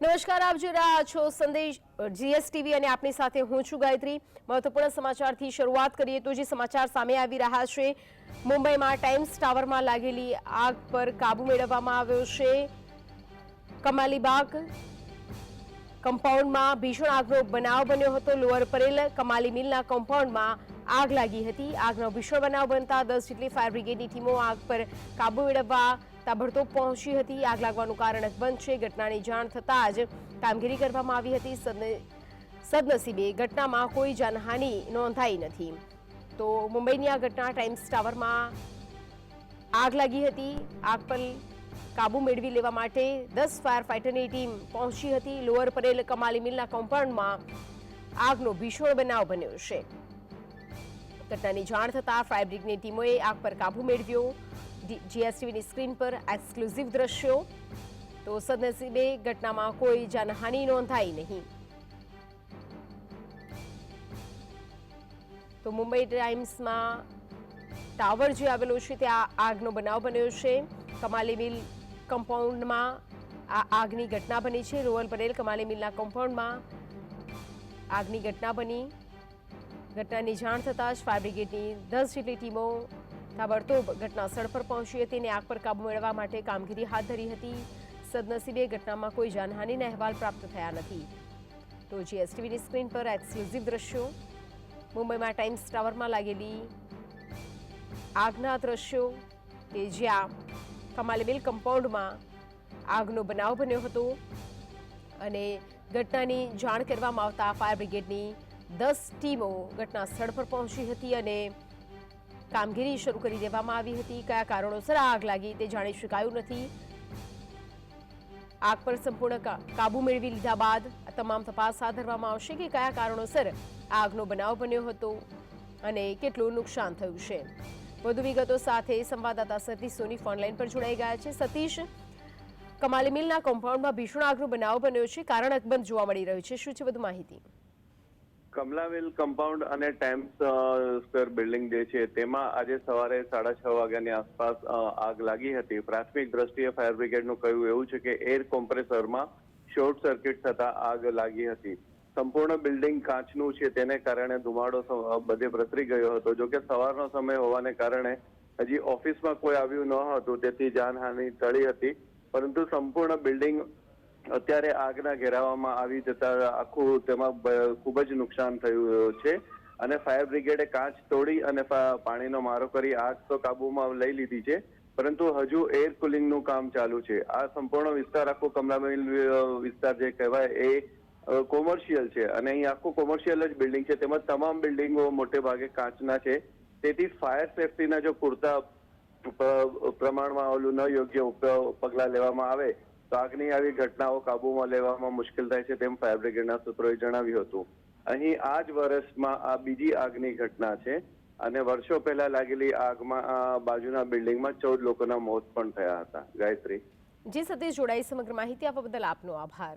નમસ્કાર, આપ જોઈ રહ્યા છો સંદેશ જીએસટીવી અને આપની સાથે હું છું ગાયત્રી. મહત્વપૂર્ણ સમાચારથી શરૂઆત કરીએ તો જે સમાચાર સામે આવી રહ્યા છે, મુંબઈમાં ટાઈમ્સ ટાવરમાં લાગેલી આગ પર કાબુ મેળવવામાં આવ્યો છે. કમાલીબાગ કમ્પાઉન્ડમાં ભીષણ આગનો બનાવ બન્યો હતો. લોઅર પરેલ કમાલી મિલના કમ્પાઉન્ડમાં આગ લાગી હતી. આગનો ભીષણ બનાવ બનતા દસ જેટલી ફાયર બ્રિગેડની ટીમો આગ પર કાબુ મેળવવા તાબડતોબ પહોંચી હતી. આગ લાગવાનું કારણ અકબંધ છે ઘટનાની જાણ થતાં જ કામગીરી કરવામાં આવી હતી. સદન- સદનસીબે ઘટનામાં કોઈ જાનહાનિ નોંધાઈ નથી. તો મુંબઈની આ ઘટના ટાઈમ્સ ટાવરમાં આગ લાગી હતી. આગ પર કાબુ મેળવી લેવા માટે દસ ફાયર ફાઇટરની ટીમ પહોંચી હતી. લોઅર પરેલ કમાલી મિલના કમ્પાઉન્ડમાં આગનો ભીષણ બનાવ બન્યો છે. ઘટનાની જાણ થતાં ફાયર બ્રિગેડની ટીમોએ આગ પર કાબુ મેળવ્યો. જીએસટીવીની સ્ક્રીન પર એક્સક્લુઝિવ દ્રશ્યો. તો સદનસીબે ઘટનામાં કોઈ જાનહાનિ નોંધાઈ નહીં. તો મુંબઈ ટાઈમ્સમાં ટાવર જે આવેલો છે ત્યાં આગનો બનાવ બન્યો છે. કમાલી મિલ કમ્પાઉન્ડમાં આ આગની ઘટના બની છે. રોહલ પટેલ કમાલી મિલના કમ્પાઉન્ડમાં આગની ઘટના બની. ઘટનાની જાણ થતાં જ ફાયર બ્રિગેડની દસ જેટલી ટીમો તાબડતોબ ઘટના સ્થળ પર પહોંચી હતી અને આગ પર કાબુ મેળવવા માટે કામગીરી હાથ ધરી હતી. સદનસીબે ઘટનામાં કોઈ જાનહાનિના અહેવાલ પ્રાપ્ત થયા નથી. તો જીએસટીવીની સ્ક્રીન પર એક્સક્લુઝિવ દ્રશ્યો. મુંબઈમાં ટાઈમ્સ ટાવરમાં લાગેલી આગના દ્રશ્યો કે જ્યાં કમાલી મિલ કમ્પાઉન્ડમાં આગનો બનાવ બન્યો હતો. અને ઘટનાની જાણ કરવામાં આવતા ફાયર બ્રિગેડની દસ ટીમો ઘટના સ્થળ પર પહોંચી હતી અને કામગીરી શરૂ કરી દેવામાં આવી હતી. કયા કારણોસર આગ લાગી તે જાણી શકાયું નથી. આગ પર સંપૂર્ણ કાબુ મેળવી લીધા બાદ તમામ તપાસ હાથ ધરવામાં આવશે કે કયા કારણોસર આગનો બનાવ બન્યો હતો અને કેટલું નુકસાન થયું છે. વધુ વિગતો સાથે સંવાદદાતા સતીશ સોની ફોનલાઈન પર જોડાઈ ગયા છે. સતીશ, કમાલી મિલના કોમ્પાઉન્ડમાં ભીષણ આગનો બનાવ બન્યો છે. કારણ અકબંધ જોવા મળી રહ્યું છે. શું છે વધુ માહિતી? કમલાવેલ કમ્પાઉન્ડ અને ટાઈમ્સ અ, સ્ક્વેર બિલ્ડિંગ જે છે તેમાં આજે સવારે સાડા છ વાગ્યાની આસપાસ આગ લાગી હતી. પ્રાથમિક દ્રષ્ટિએ ફાયર બ્રિગેડનું કહ્યું એવું છે કે એર કોમ્પ્રેસરમાં શોર્ટ સર્કિટ થતા આગ લાગી હતી. સંપૂર્ણ બિલ્ડિંગ કાચનું છે તેને કારણે ધુમાડો બધે પ્રસરી ગયો હતો. જો કે સવારનો સમય હોવાને કારણે હજી ઓફિસમાં કોઈ આવ્યું ન હતું તેથી જાનહાનિ ટળી હતી. પરંતુ સંપૂર્ણ બિલ્ડિંગ અત્યારે આગના ઘેરાવામાં આવી જતા આખું તેમાં ખૂબ જ નુકસાન થયું છે. અને ફાયર બ્રિગેડે કાચ તોડી અને પાણીનો મારો કરી આગ તો કાબુમાં લઈ લીધી છે. પરંતુ હજુ એર કુલિંગનું કામ ચાલુ છે. આ સંપૂર્ણ વિસ્તાર, આખો કમલામિલ વિસ્તાર જે કહેવાય એ કોમર્શિયલ છે. અને અહીં આખું કોમર્શિયલ જ બિલ્ડિંગ છે. તેમાં તમામ બિલ્ડિંગો મોટે ભાગે કાચના છે. તેથી ફાયર સેફટીના જો પૂરતા પ્રમાણમાં ઓલું ન યોગ્ય પગલાં લેવામાં આવે તો આગની આવી ઘટનાઓ કાબૂમાં લેવામાં મુશ્કેલ થાય છે તેમ ફાયર બ્રિગેડના સૂત્રોએ જણાવ્યું હતું. અહીં આ જ વર્ષમાં આ બીજી આગની ઘટના છે અને વર્ષો પહેલા લાગેલી આગમાં બાજુના બિલ્ડિંગમાં ચૌદ લોકોના મોત પણ થયા હતા. ગાયત્રી. જે સતીશ જોડાઈ સમગ્ર માહિતી આપવા બદલ આપનો આભાર.